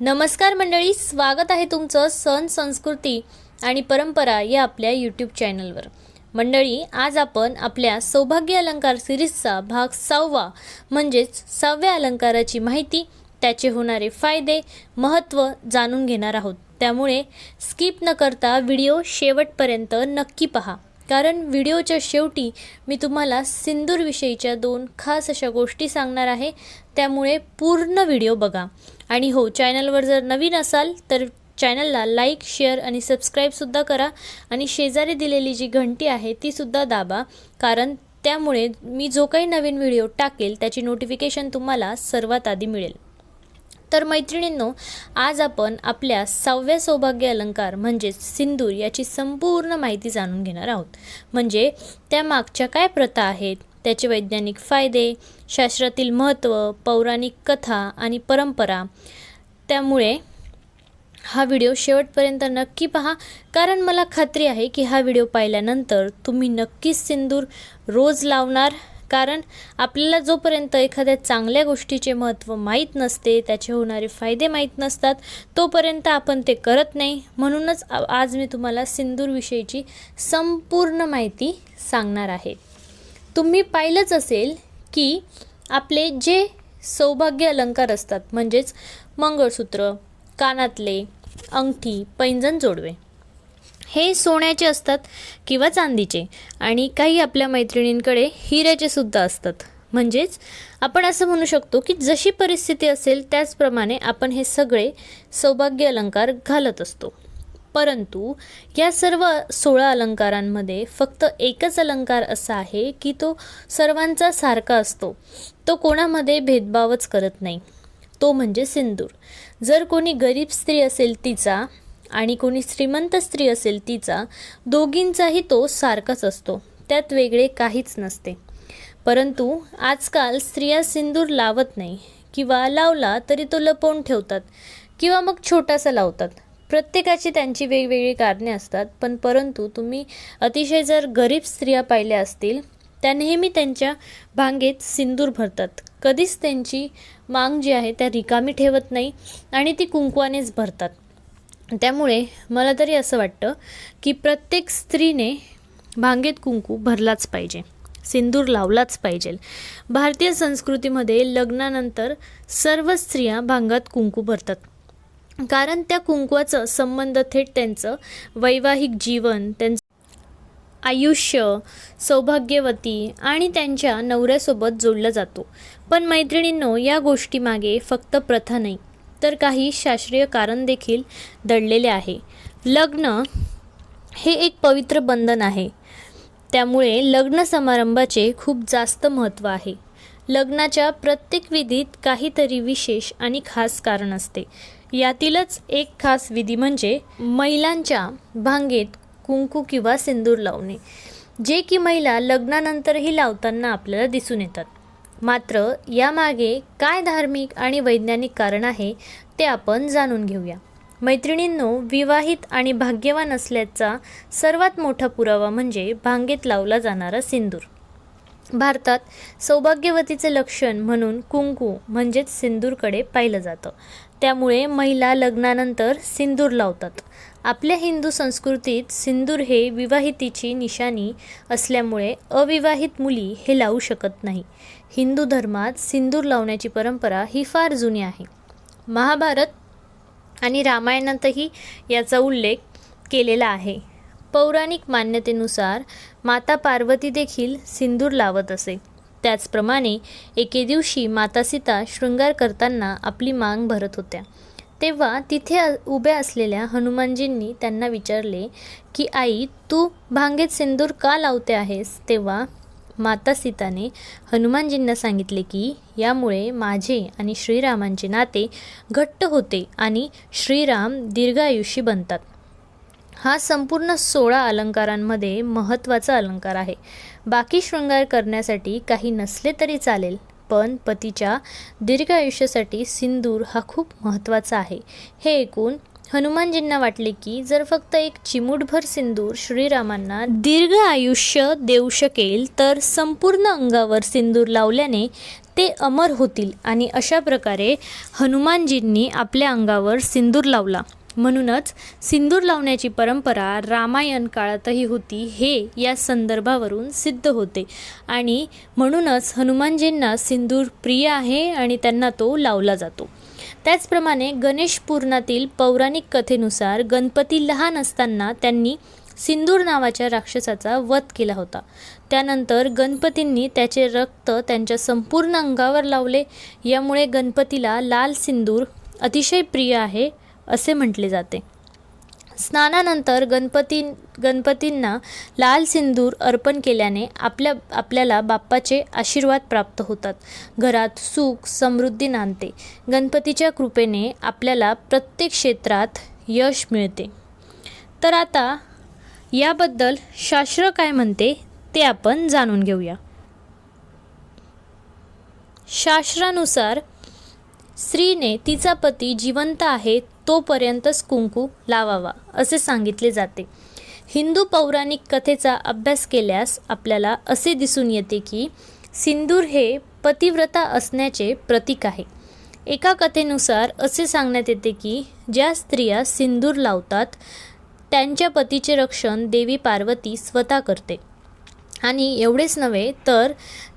नमस्कार मंडळी स्वागत आहे तुमचं सण संस्कृती आणि परंपरा या आपल्या यूट्यूब चॅनलवर मंडळी आज आपण आपल्या सौभाग्य अलंकार सिरीजचा भाग सहावा म्हणजेच सहाव्या अलंकाराची माहिती त्याचे होणारे फायदे महत्त्व जाणून घेणार आहोत. त्यामुळे स्किप न करता व्हिडिओ शेवटपर्यंत नक्की पहा. कारण व्हिडिओच्या शेवटी मी तुम्हाला सिंदूरविषयीच्या दोन खास अशा गोष्टी सांगणार आहे त्यामुळे पूर्ण व्हिडिओ बघा. आणि हो चॅनलवर जर नवीन असाल तर चॅनलला लाईक शेअर आणि सबस्क्राईबसुद्धा करा. आणि शेजारी दिलेली जी घंटी आहे तीसुद्धा दाबा. कारण त्यामुळे मी जो काही नवीन व्हिडिओ टाकेल त्याची नोटिफिकेशन तुम्हाला सर्वात आधी मिळेल. तर मैत्रिणींनो आज आपण आपल्या सहाव्या सौभाग्य अलंकार म्हणजेच सिंदूर याची संपूर्ण माहिती जाणून घेणार आहोत. म्हणजे त्या मागच्या काय प्रथा आहेत त्याचे वैज्ञानिक फायदे शास्त्रातील महत्त्व पौराणिक कथा आणि परंपरा. त्यामुळे हा व्हिडिओ शेवटपर्यंत नक्की पहा. कारण मला खात्री आहे की हा व्हिडिओ पाहिल्यानंतर तुम्ही नक्कीच सिंदूर रोज लावणार. कारण आपल्याला जोपर्यंत एखाद्या चांगल्या गोष्टीचे महत्त्व माहीत नसते त्याचे होणारे फायदे माहीत नसतात तोपर्यंत आपण ते करत नाही. म्हणूनच आज मी तुम्हाला सिंदूरविषयीची संपूर्ण माहिती सांगणार आहे. तुम्ही पाहिलंच असेल की आपले जे सौभाग्य अलंकार असतात म्हणजेच मंगळसूत्र कानातले अंगठी पैंजण जोडवे. हे सोन्याचे असतात किंवा चांदीचे आणि काही आपल्या मैत्रिणींकडे हिऱ्याचे सुद्धा असतात. म्हणजेच आपण असं म्हणू शकतो की जशी परिस्थिती असेल त्याचप्रमाणे आपण हे सगळे सौभाग्य अलंकार घालत असतो. परंतु या सर्व सोळा अलंकारांमध्ये फक्त एकच अलंकार असा आहे की तो सर्वांचा सारखा असतो. तो कोणामध्ये भेदभावच करत नाही. तो म्हणजे सिंदूर. जर कोणी गरीब स्त्री असेल तिचा आणि कोणी श्रीमंत स्त्री असेल तिचा दोघींचाही तो सारखाच असतो. त्यात वेगळे काहीच नसते. परंतु आजकाल स्त्रिया सिंदूर लावत नाही किंवा लावला तरी तो लपवून ठेवतात किंवा मग छोटासा लावतात. प्रत्येकाची त्यांची वेगवेगळी कारणे असतात पण परंतु तुम्ही अतिशय जर गरीब स्त्रिया पाहिल्या असतील त्या नेहमी त्यांच्या भांगेत सिंदूर भरतात. कधीच त्यांची मांग जी आहे त्या रिकामी ठेवत नाही आणि ती कुंकवानेच भरतात. त्यामुळे मला तरी असं वाटतं की प्रत्येक स्त्रीने भांगेत कुंकू भरलाच पाहिजे सिंदूर लावलाच पाहिजे. भारतीय संस्कृतीमध्ये लग्नानंतर सर्व स्त्रिया भांगात कुंकू भरतात. कारण त्या कुंकवाचं संबंध थेट त्यांचं वैवाहिक जीवन त्यांचं आयुष्य सौभाग्यवती आणि त्यांच्या नवऱ्यासोबत जोडला जातो. पण मैत्रिणींनो या गोष्टीमागे फक्त प्रथा नाही तर काही शास्त्रीय कारण देखील दडलेले आहे. लग्न हे एक पवित्र बंधन आहे. त्यामुळे लग्न समारंभाचे खूप जास्त महत्त्व आहे. लग्नाच्या प्रत्येक विधीत काहीतरी विशेष आणि खास कारण असते. यातीलच एक खास विधी म्हणजे महिलांच्या भांगेत कुंकू किंवा सिंदूर लावणे जे की महिला लग्नानंतरही लावताना आपल्याला दिसून येतात. मात्र यामागे काय धार्मिक आणि वैज्ञानिक कारण आहे ते आपण जाणून घेऊया. मैत्रिणींनो विवाहित आणि भाग्यवान असल्याचा सर्वात मोठा पुरावा म्हणजे भांगेत लावला जाणारा सिंदूर. भारतात सौभाग्यवतीचे लक्षण म्हणून कुंकू म्हणजेच सिंदूरकडे पाहिलं जातं. त्यामुळे महिला लग्नानंतर सिंदूर लावतात. आपल्या हिंदू संस्कृतीत सिंदूर हे विवाहितीची निशाणी असल्यामुळे अविवाहित मुली हे लावू शकत नाही. हिंदू धर्मात सिंदूर लावण्याची परंपरा ही फार जुनी आहे. महाभारत आणि रामायणातही याचा उल्लेख केलेला आहे. पौराणिक मान्यतेनुसार माता पार्वती देखील सिंदूर लावत असे. त्याचप्रमाणे एके दिवशी माता सीता शृंगार करताना आपली मांग भरत होत्या. तेव्हा तिथे उभ्या असलेल्या हनुमानजींनी त्यांना विचारले की आई तू भांगेत सिंदूर का लावते आहेस? तेव्हा माता सीताने हनुमानजींना सांगितले की यामुळे माझे आणि श्रीरामांचे नाते घट्ट होते आणि श्रीराम दीर्घायुषी बनतात. हा संपूर्ण सोळा अलंकारांमध्ये महत्त्वाचा अलंकार आहे. बाकी शृंगार करण्यासाठी काही नसले तरी चालेल पण पतीच्या दीर्घ आयुष्यासाठी सिंदूर हा खूप महत्त्वाचा आहे. हे ऐकून हनुमानजींना वाटले की जर फक्त एक चिमूटभर सिंदूर श्रीरामांना दीर्घ आयुष्य देऊ शकेल तर संपूर्ण अंगावर सिंदूर लावल्याने ते अमर होतील आणि अशा प्रकारे हनुमानजींनी आपल्या अंगावर सिंदूर लावला. म्हणूनच सिंदूर लावण्याची परंपरा रामायण काळातही होती हे या संदर्भावरून सिद्ध होते. आणि म्हणूनच हनुमानजींना सिंदूर प्रिय आहे आणि त्यांना तो लावला जातो. त्याचप्रमाणे गणेश पुराणातील पौराणिक कथेनुसार गणपती लहान असताना त्यांनी सिंदूर नावाच्या राक्षसाचा वध केला होता. त्यानंतर गणपतींनी त्याचे रक्त त्यांच्या संपूर्ण अंगावर लावले. यामुळे गणपतीला लाल सिंदूर अतिशय प्रिय आहे. असे म्हटले जाते. स्नानानंतर गणपती गणपतींना लाल सिंदूर अर्पण केल्याने आपल्या आपल्याला बाप्पाचे आशीर्वाद प्राप्त होतात. घरात सुख समृद्धी नांदते. गणपतीच्या कृपेने आपल्याला प्रत्येक क्षेत्रात यश मिळते. तर आता याबद्दल शास्त्र काय म्हणते ते आपण जाणून घेऊया. शास्त्रानुसार स्त्रीने तिचा पती जिवंत आहे तोपर्यंतच कुंकू लावावा असे सांगितले जाते. हिंदू पौराणिक कथेचा अभ्यास केल्यास आपल्याला असे दिसून येते की सिंदूर हे पतिव्रता असण्याचे प्रतीक आहे. एका कथेनुसार असे सांगण्यात येते की ज्या स्त्रिया सिंदूर लावतात त्यांच्या पतीचे रक्षण देवी पार्वती स्वतः करते. आणि एवढेच नव्हे तर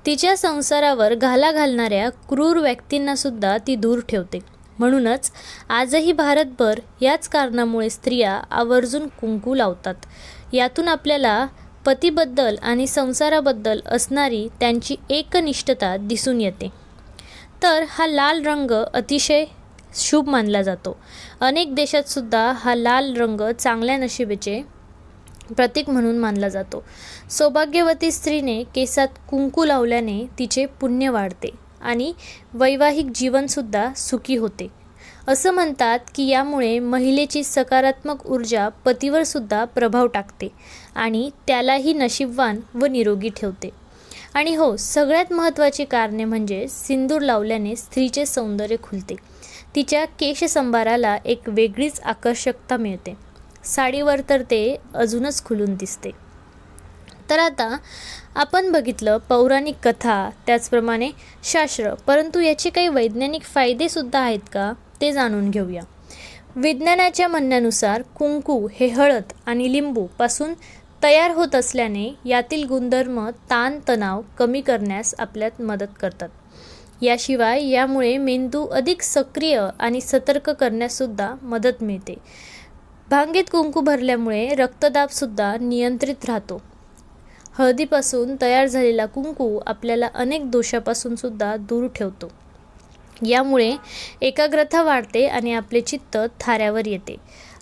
तिच्या संसारावर घाला घालणाऱ्या क्रूर व्यक्तींनासुद्धा ती दूर ठेवते. म्हणूनच आजही भारतभर याच कारणामुळे स्त्रिया आवर्जून कुंकू लावतात. यातून आपल्याला पतीबद्दल आणि संसाराबद्दल असणारी त्यांची एकनिष्ठता दिसून येते. तर हा लाल रंग अतिशय शुभ मानला जातो. अनेक देशातसुद्धा हा लाल रंग चांगल्या नशिबेचे प्रतीक म्हणून मानला जातो. सौभाग्यवती स्त्रीने केसात कुंकू लावल्याने तिचे पुण्य वाढते. आणि वैवाहिक जीवनसुद्धा सुखी होते. असं म्हणतात की यामुळे महिलेची सकारात्मक ऊर्जा पतीवर सुद्धा प्रभाव टाकते आणि त्यालाही नशीबवान व निरोगी ठेवते. आणि हो सगळ्यात महत्त्वाची कारणे म्हणजे सिंदूर लावल्याने स्त्रीचे सौंदर्य खुलते. तिच्या केशसंभाराला एक वेगळीच आकर्षकता मिळते. साडीवर तर ते अजूनच खुलून दिसते. तर आता आपण बघितलं पौराणिक कथा त्याचप्रमाणे शास्त्र. परंतु याचे काही वैज्ञानिक फायदेसुद्धा आहेत का ते जाणून घेऊया. विज्ञानाच्या म्हणण्यानुसार कुंकू हे हळद आणि लिंबूपासून तयार होत असल्याने यातील गुणधर्म ताणतणाव कमी करण्यास आपल्यात मदत करतात. याशिवाय यामुळे मेंदू अधिक सक्रिय आणि सतर्क करण्याससुद्धा मदत मिळते. भांगेत कुंकू भरल्यामुळे रक्तदाबसुद्धा नियंत्रित राहतो. हळदीपासून तयार झालेला कुंकू आपल्याला अनेक दोषापासून सुद्धा दूर ठेवतो. यामुळे एकाग्रता वाढते आणि आपले चित्त थाऱ्यावर येते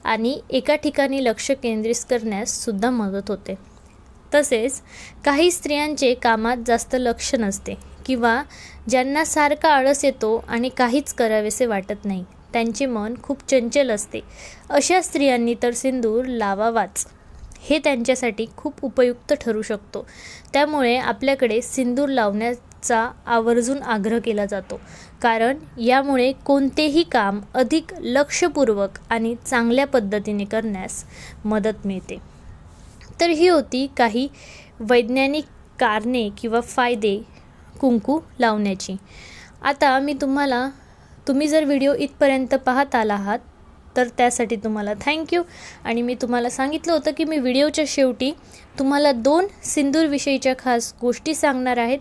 आणि एका ठिकाणी लक्ष केंद्रित करण्यास सुद्धा मदत होते. तसेच काही स्त्रियांचे कामात जास्त लक्ष नसते किंवा ज्यांना सारखा आळस येतो आणि काहीच करावेसे वाटत नाही त्यांचे मन खूप चंचल असते. अशा स्त्रियांनी तर सिंदूर लावावाच. हे त्यांच्यासाठी खूप उपयुक्त ठरू शकतो. त्यामुळे आपल्याकडे सिंदूर लावण्याचा आवर्जून आग्रह केला जातो. कारण यामुळे कोणतेही काम अधिक लक्षपूर्वक आणि चांगल्या पद्धतीने करण्यास मदत मिळते. तर ही होती काही वैज्ञानिक कारणे किंवा फायदे कुंकू लावण्याची. आता मी तुम्हाला तुम्ही जर व्हिडिओ इथपर्यंत पाहत आला आहात तर त्यासाठी तुम्हाला थँक्यू आणि मी तुम्हाला सांगितलं होतं की मी व्हिडिओच्या शेवटी तुम्हाला दोन सिंदूरविषयीच्या खास गोष्टी सांगणार आहेत.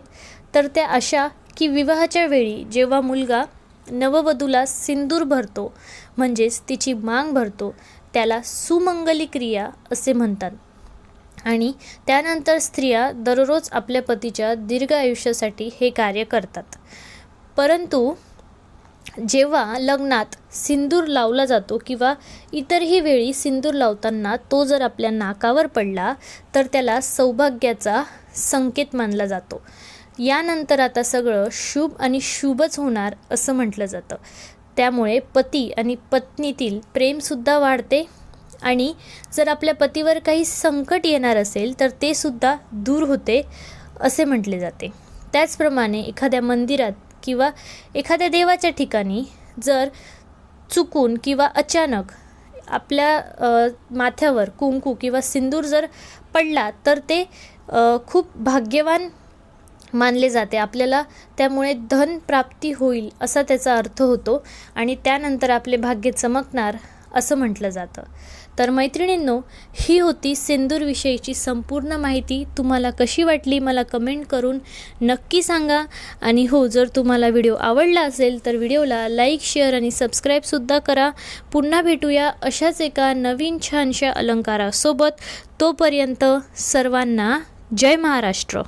तर त्या अशा की विवाहाच्या वेळी जेव्हा मुलगा नववधूला सिंदूर भरतो म्हणजेच तिची मांग भरतो त्याला सुमंगली क्रिया असे म्हणतात. आणि त्यानंतर स्त्रिया दररोज आपल्या पतीच्या दीर्घ आयुष्यासाठी हे कार्य करतात. परंतु जेव्हा लग्नात सिंदूर लावला जातो किंवा इतरही वेळी सिंदूर लावताना तो जर आपल्या नाकावर पडला तर त्याला सौभाग्याचा संकेत मानला जातो. यानंतर आता सगळं शुभ आणि शुभच होणार असं म्हटलं जातं. त्यामुळे पती आणि पत्नीतील प्रेमसुद्धा वाढते आणि जर आपल्या पतीवर काही संकट येणार असेल तर ते सुद्धा दूर होते असे म्हटले जाते. त्याचप्रमाणे एखाद्या मंदिरात किंवा एखाद्या देवाच्या ठिकाणी जर चुकून किंवा अचानक आपल्या माथ्यावर कुंकू किंवा सिंदूर जर पडला तर ते खूप भाग्यवान मानले जाते. आपल्याला त्यामुळे धन प्राप्ती होईल असा त्याचा अर्थ होतो आणि त्यानंतर आपले भाग्य चमकणार असं म्हटलं जातं. तर मैत्रिणींनो ही होती सिंदूरविषयीची संपूर्ण माहिती. तुम्हाला कशी वाटली मला कमेंट करून नक्की सांगा. आणि हो जर तुम्हाला व्हिडिओ आवडला असेल तर व्हिडिओला लाईक शेअर आणि सबस्क्राईबसुद्धा करा. पुन्हा भेटूया अशाच एका नवीन छानशा अलंकारासोबत. तोपर्यंत सर्वांना जय महाराष्ट्र.